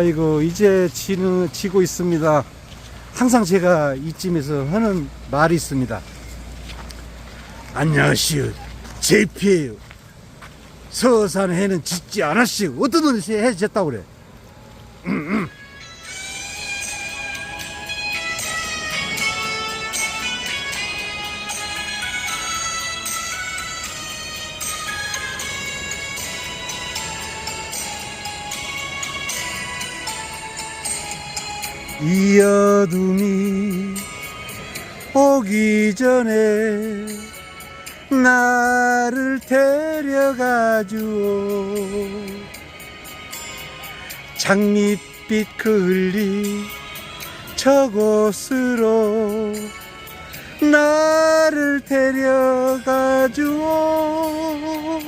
아이고 이제 지는 지고 있습니다. 항상 제가 이쯤에서 하는 말이 있습니다. 안녕하시오, JP예요. 서산 해는 짓지 않았시오. 어떤 놈이 해 짓다고 그래? 이 어둠이 오기 전에 나를 데려가 주오. 장밋빛 그을리 저곳으로 나를 데려가 주오.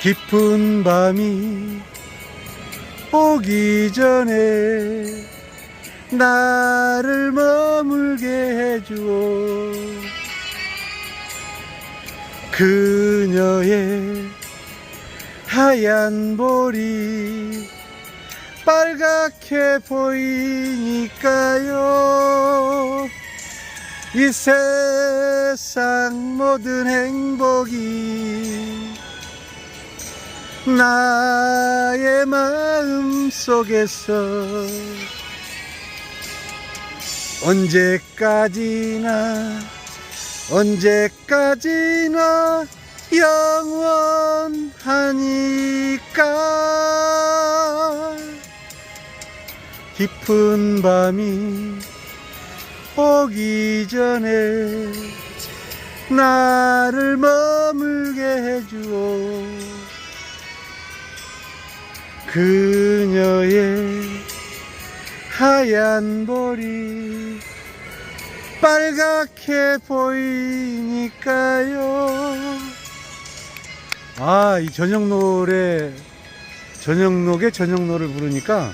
깊은 밤이 오기 전에 나를 머물게 해주오 그녀의 하얀 볼이 빨갛게 보이니까요. 이 세상 모든 행복이 나의 마음 속에서 언제까지나 언제까지나 영원하니까? 깊은 밤이 오기 전에 나를 머 그녀의 하얀 볼이 빨갛게 보이니까요. 아, 이 저녁 노래, 저녁록의 저녁 노를 부르니까,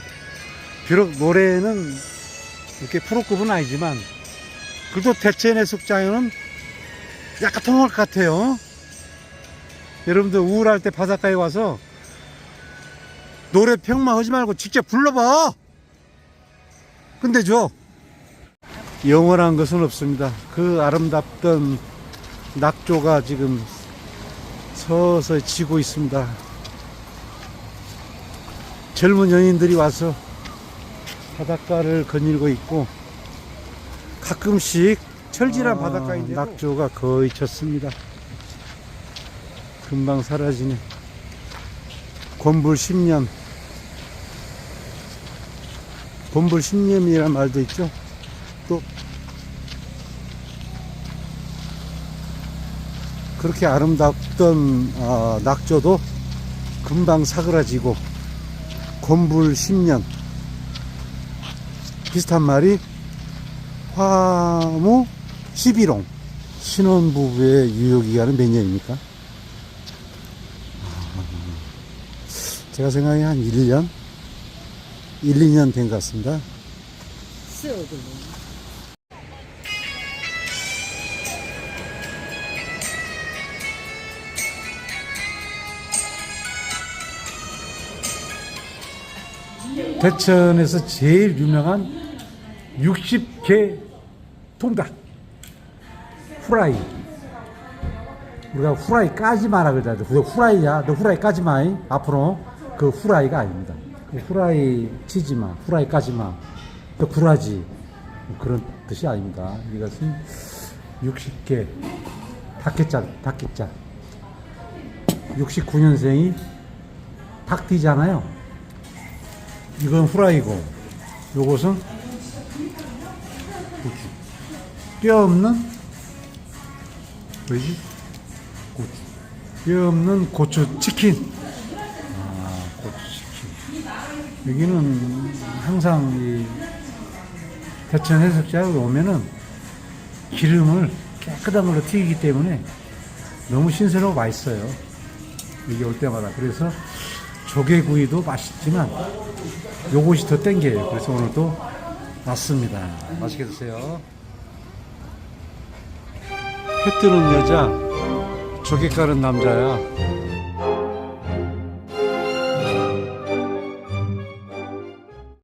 비록 노래는 이렇게 프로급은 아니지만, 그래도 대체내 숙장에는 약간 통할 것 같아요. 여러분들 우울할 때 바닷가에 와서 노래 평만 하지 말고 직접 불러봐. 근데 저 영원한 것은 없습니다. 그 아름답던 낙조가 지금 서서히 지고 있습니다. 젊은 연인들이 와서 바닷가를 거닐고 있고 가끔씩 철질한 바닷가인데 낙조가 거의 졌습니다. 금방 사라지네. 곤불 10년. 곤불 10년이라는 말도 있죠. 또 그렇게 아름답던 어, 낙조도 금방 사그라지고 곤불 10년 비슷한 말이 화무 11홍 신혼부부의 유효기간은 몇 년입니까? 제가 생각에 한 1년? 1, 2년 된 것 같습니다. 대천에서 제일 유명한 60개 통닭. 후라이. 우리가 후라이 까지 마라 그러잖아요 그 후라이야. 너 후라이 까지 마이 앞으로 그 후라이가 아닙니다. 그 후라이 치지 마 후라이 까지 마너 구라지. 그런 뜻이 아닙니다. 이것은 60개 닭개짝 닭개짝 69년생이 닭띠잖아요. 이건 후라이고 요것은 고추. 뼈 없는 뭐지? 고추. 뼈 없는 고추 치킨 여기는 항상 이 대천 해석자에 오면은 기름을 깨끗한 걸로 튀기기 때문에 너무 신선하고 맛있어요 여기 올 때마다 그래서 조개구이도 맛있지만 요것이 더 땡겨요. 그래서 오늘 또 왔습니다. 맛있게 드세요. 회 뜨는 여자, 조개 까는 남자야.